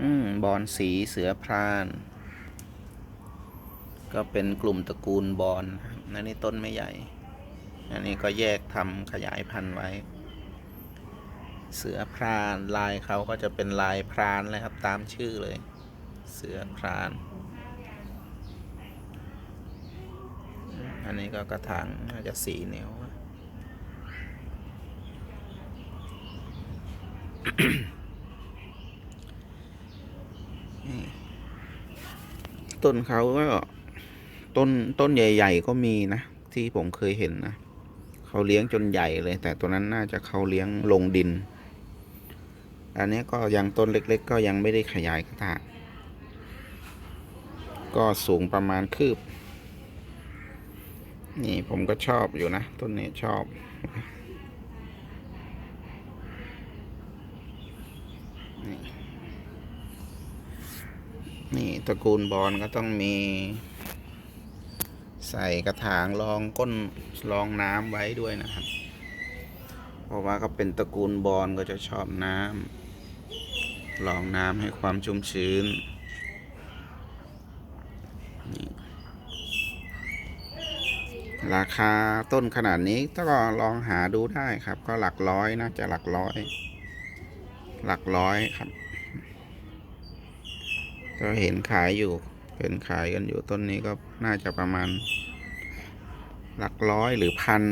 อืมบอนสีเสือพราน ก็เป็นกลุ่มตระกูลบอนนะนนี้ต้นไม่ใหญ่ อันนี้ก็แยกทำขยายพันธุ์ไว้ เสือพรานลายเขาก็จะเป็นลายพรานเลยครับตามชื่อเลย เสือพราน อันนี้ก็กระถางน่าจะสี่นิ้ว ต้นเขาก็ต้นต้นใหญ่ ๆ ก็มีนะ ที่ผมเคยเห็นนะเขาเลี้ยงจนใหญ่เลย แต่ตัวนั้นน่าจะเขาเลี้ยงลงดิน อันนี้ก็ยังต้นเล็ก ๆ ก็ยังไม่ได้ขยายกระถางก็สูงประมาณคืบ นี่ผมก็ชอบอยู่นะ ต้นนี้ชอบ นี่ตระกูลบอลก็ต้องมี ใส่กระถางรองก้นรองน้ำไว้ด้วยนะครับ เพราะว่าก็เป็นตระกูลบอลก็จะชอบน้ำรองน้ำให้ความชุ่มชื้นนี่ราคาต้นขนาดนี้ก็ลองหาดูได้ครับ ก็หลักร้อยนะจะหลักร้อย หลักร้อยครับ ก็เห็นขายอยู่เป็นขายกันอยู่ต้นนี้ก็น่าจะประมาณ หลักร้อยหรือพัน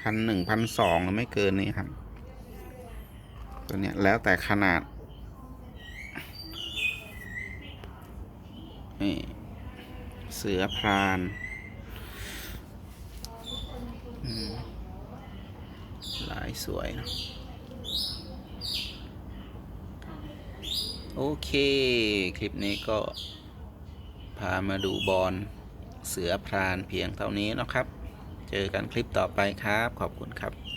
พันหนึ่งพันสองไม่เกินนี้ครับ ตัวเนี้ยแล้วแต่ขนาดนี่เสือพรานอืมลายสวยเนะ โอเค คลิปนี้ก็ พามาดูบอลเสือพรานเพียงเท่านี้นะครับ เจอกันคลิปต่อไปครับ ขอบคุณครับ